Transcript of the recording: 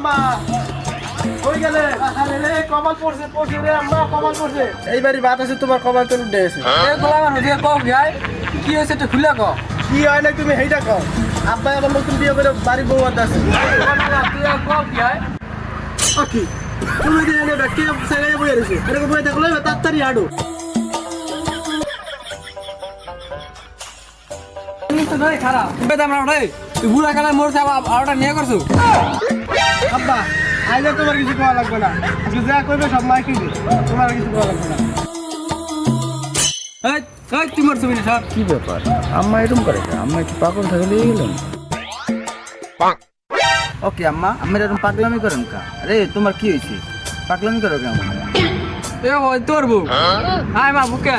আম্মা কই গেলে আরে রে কমাল পড়ছে পড়ছে রে আম্মা কমাল পড়ছে। এইবারই বাতাসে তোমার কমাল তো উঠে গেছে। এ গোলা মানুষ এ কও কি হয় কি হয়েছে একটু খুলে কও। কি হয় না তুমি হেইটা কও। আব্বাই আবার নতুন বিয়ে করে বাড়ি বউ আছে। তুই আর কও কি হয় কি? তুমি দিয়ে কে সেগাই বইয়ে রয়েছে এরকম বইয়ে দেখলে তাড়াতাড়ি হাঁটু। বুড়া কালে মরছে আবার আরোটা নিয়ে করছ আব্বা আইলে তোমার কিছু লাগবে না। যা করবে সব মাই কিনবে তোমার কিছু করা লাগবে না। এই এই তুই মরছো না সব? কি ব্যাপার? আম্মা এরকম করে কেন? আম্মা একটু পাগল থাকলে গেলেন ওকে আম্মা আমি এরকম পাগলামি করেন কা? আরে তোমার কি হয়েছে? পাগলামি করো কেমন এ ভাই তোর বউ। আয় মা বুকে